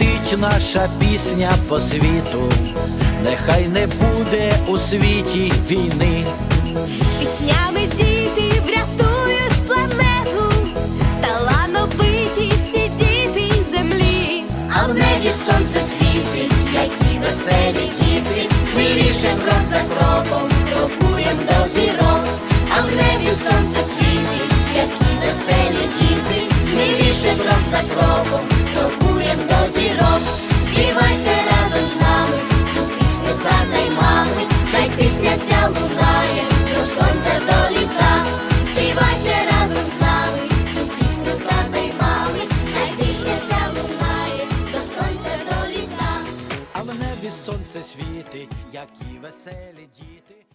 летить наша пісня по світу, нехай не буде у світі війни. Піснями діти врятують планету, та талановиті всі діти землі, а в небі сонце світить, які веселі діти, Сміліше крок за кроком, крокуєм до зірок, а в небі сонце світить, які веселі діти, Сміліше крок за кроком. сонце світить, які веселі діти.